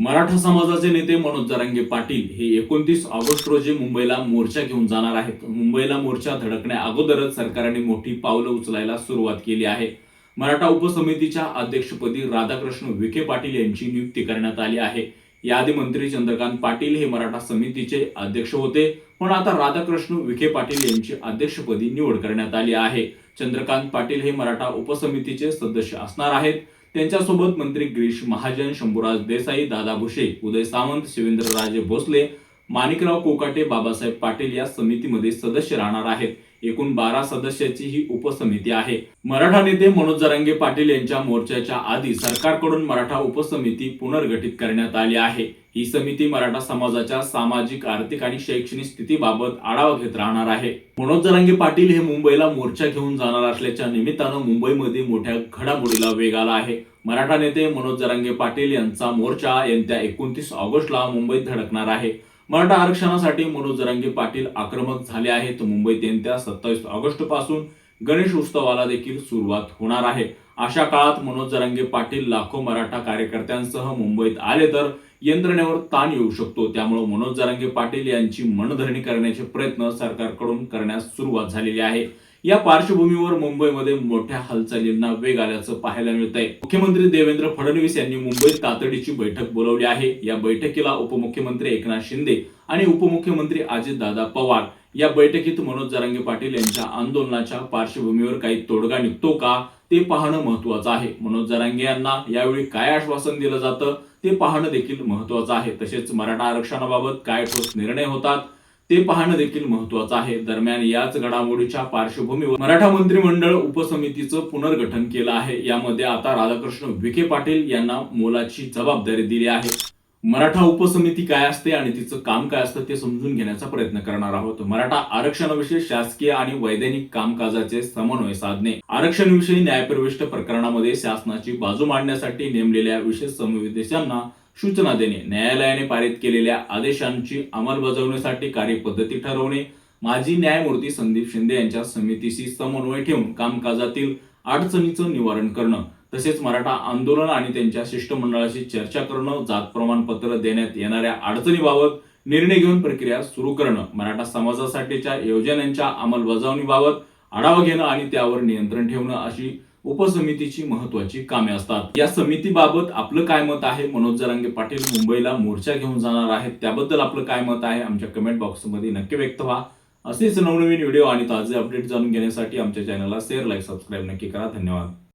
मराठा समाजाचे नेते मनोज जरांगे पाटील हे एकोणतीस ऑगस्ट रोजी मुंबईला मोर्चा घेऊन जाणार आहेत. मुंबईला मोर्चा धडकण्या अगोदरच सरकारने मोठी पावलं उचलायला सुरुवात केली आहे. मराठा उपसमितीच्या अध्यक्षपदी राधाकृष्ण विखे पाटील यांची नियुक्ती करण्यात आली आहे. याआधी मंत्री चंद्रकांत पाटील हे मराठा समितीचे अध्यक्ष होते. पण आता राधाकृष्ण विखे पाटील यांची अध्यक्षपदी निवड करण्यात आली आहे. चंद्रकांत पाटील हे मराठा उपसमितीचे सदस्य असणार आहेत. त्यांच्यासोबत मंत्री गिरीश महाजन शंभूराज देसाई दादा भुसे उदय सावंत शिवेंद्रराजे भोसले माणिकराव कोकाटे बाबासाहेब पाटील या समितीमध्ये सदस्य राहणार आहेत. एकूण बारा सदस्याची ही उपसमिती आहे. मराठा नेते मनोज जरांगे पाटील यांच्या मोर्चाच्या आधी सरकारकडून मराठा उपसमिती पुनर्गठित करण्यात आली आहे. ही समिती मराठा समाजाच्या सामाजिक आर्थिक आणि शैक्षणिक स्थितीबाबत आढावा घेत राहणार आहे. मनोज जरांगे पाटील हे मुंबईला मोर्चा घेऊन जाणार असल्याच्या निमित्तानं मुंबईमध्ये मोठ्या घडामोडीला वेग आला आहे. मराठा नेते मनोज जरांगे पाटील यांचा मोर्चा येत्या एकोणतीस ऑगस्टला मुंबईत धडकणार आहे. मराठा आरक्षणासाठी मनोज जरांगे पाटील आक्रमक झाले आहेत. मुंबईत येत्या सत्तावीस ऑगस्टपासून गणेश उत्सवाला देखील सुरुवात होणार आहे. अशा काळात मनोज जरांगे पाटील लाखो मराठा कार्यकर्त्यांसह मुंबईत आले तर यंत्रणेवर ताण येऊ शकतो. त्यामुळे मनोज जरांगे पाटील यांची मनधरणी करण्याचे प्रयत्न सरकारकडून करण्यास सुरुवात झालेली आहे. या पार्श्वभूमीवर मुंबईमध्ये मोठ्या हालचालींना वेग आल्याचं पाहायला मिळत आहे मुख्यमंत्री देवेंद्र फडणवीस यांनी मुंबईत तातडीची बैठक बोलावली आहे. या बैठकीला उपमुख्यमंत्री एकनाथ शिंदे आणि उपमुख्यमंत्री अजितदादा पवार या बैठकीत मनोज जरांगे पाटील यांच्या आंदोलनाच्या पार्श्वभूमीवर काही तोडगा निघतो का ते पाहणं महत्वाचं आहे. मनोज जरांगे यांना यावेळी काय आश्वासन दिलं जातं ते पाहणं देखील महत्वाचं आहे. तसेच मराठा आरक्षणाबाबत काय ठोस निर्णय होतात ते पाहणं देखील महत्वाचं आहे. दरम्यान याच घडामोडीच्या पार्श्वभूमीवर मराठा मंत्रिमंडळ उपसमितीचं पुनर्गठन केलं आहे. यामध्ये आता राधाकृष्ण विखे पाटील यांना मोलाची जबाबदारी दिली आहे. मराठा उपसमिती काय असते आणि तिचं काम काय असतं ते समजून घेण्याचा प्रयत्न करणार आहोत. मराठा आरक्षणाविषयी शासकीय आणि वैधानिक कामकाजाचे समन्वय साधणे आरक्षणविषयी न्यायप्रविष्ट प्रकरणामध्ये शासनाची बाजू मांडण्यासाठी नेमलेल्या विशेष समविदेशांना सूचना देणे न्यायालयाने पारित केलेल्या आदेशांची अंमलबजावणीसाठी कार्यपद्धती ठरवणे माजी न्यायमूर्ती संदीप शिंदे यांच्या समितीशी समन्वय ठेवून कामकाजातील अडचणीचं निवारण करणं तसेच मराठा आंदोलन आणि त्यांच्या शिष्टमंडळाशी चर्चा करणं जात प्रमाणपत्र देण्यात येणाऱ्या अडचणीबाबत निर्णय घेऊन प्रक्रिया सुरू करणं मराठा समाजासाठीच्या योजनांच्या अंमलबजावणीबाबत आढावा घेणं आणि त्यावर नियंत्रण ठेवणं अशी उपसमितीची महत्वाची कामे असतात. या समितीबाबत आपलं काय मत आहे? मनोज जरांगे पाटील मुंबईला मोर्चा घेऊन जाणार आहेत. त्याबद्दल आपलं काय मत आहे? आमच्या कमेंट बॉक्समध्ये नक्की व्यक्त व्हा. असेच नवनवीन व्हिडिओ आणि ताजे अपडेट जाणून घेण्यासाठी आमच्या चॅनलला शेअर लाईक सबस्क्राईब नक्की करा. धन्यवाद.